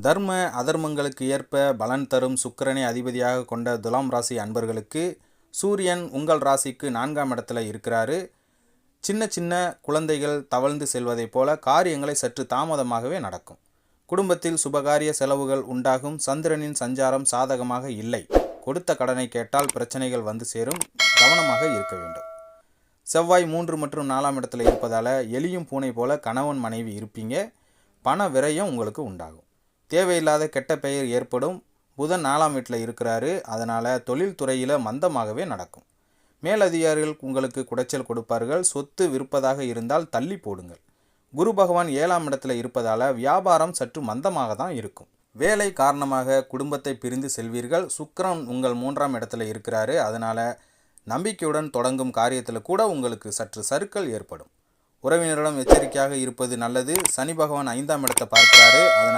தர்ம அதர்மங்களுக்கு ஏற்ப பலன் தரும் சுக்கிரனை அதிபதியாக கொண்ட துலாம் ராசி அன்பர்களுக்கு சூரியன் உங்கள் ராசிக்கு நான்காம் இடத்துல இருக்கிறாரு. சின்ன சின்ன குழந்தைகள் தவழ்ந்து செல்வதைப் போல காரியங்களை சற்று தாமதமாகவே நடக்கும். குடும்பத்தில் சுபகாரிய செலவுகள் உண்டாகும். சந்திரனின் சஞ்சாரம் சாதகமாக இல்லை. கொடுத்த கடனை கேட்டால் பிரச்சனைகள் வந்து சேரும். கவனமாக இருக்க வேண்டும். செவ்வாய் மூன்று மற்றும் நாலாம் இடத்துல இருப்பதால் எலியும் பூனை போல கணவன் மனைவி இருப்பீங்க. பண விரயம் உங்களுக்கு உண்டாகும். தேவையில்லாத கெட்ட பெயர் ஏற்படும். புதன் நாலாம் வீட்டில் இருக்கிறாரு. அதனால் தொழில்துறையில் மந்தமாகவே நடக்கும். மேலதிகாரிகள் உங்களுக்கு குடைச்சல் கொடுப்பார்கள். சொத்து விற்பதாக இருந்தால் தள்ளி போடுங்கள். குரு பகவான் ஏழாம் இடத்துல இருப்பதால் வியாபாரம் சற்று மந்தமாக தான் இருக்கும். வேலை காரணமாக குடும்பத்தை பிரிந்து செல்வீர்கள். சுக்கரன் உங்கள் மூன்றாம் இடத்துல இருக்கிறாரு. அதனால் நம்பிக்கையுடன் தொடங்கும் காரியத்தில் கூட உங்களுக்கு சற்று சறுக்கல் ஏற்படும். உறவினரிடம் எச்சரிக்கையாக இருப்பது நல்லது. சனி பகவான் ஐந்தாம் இடத்தை பார்க்கிறாரு. அதனால்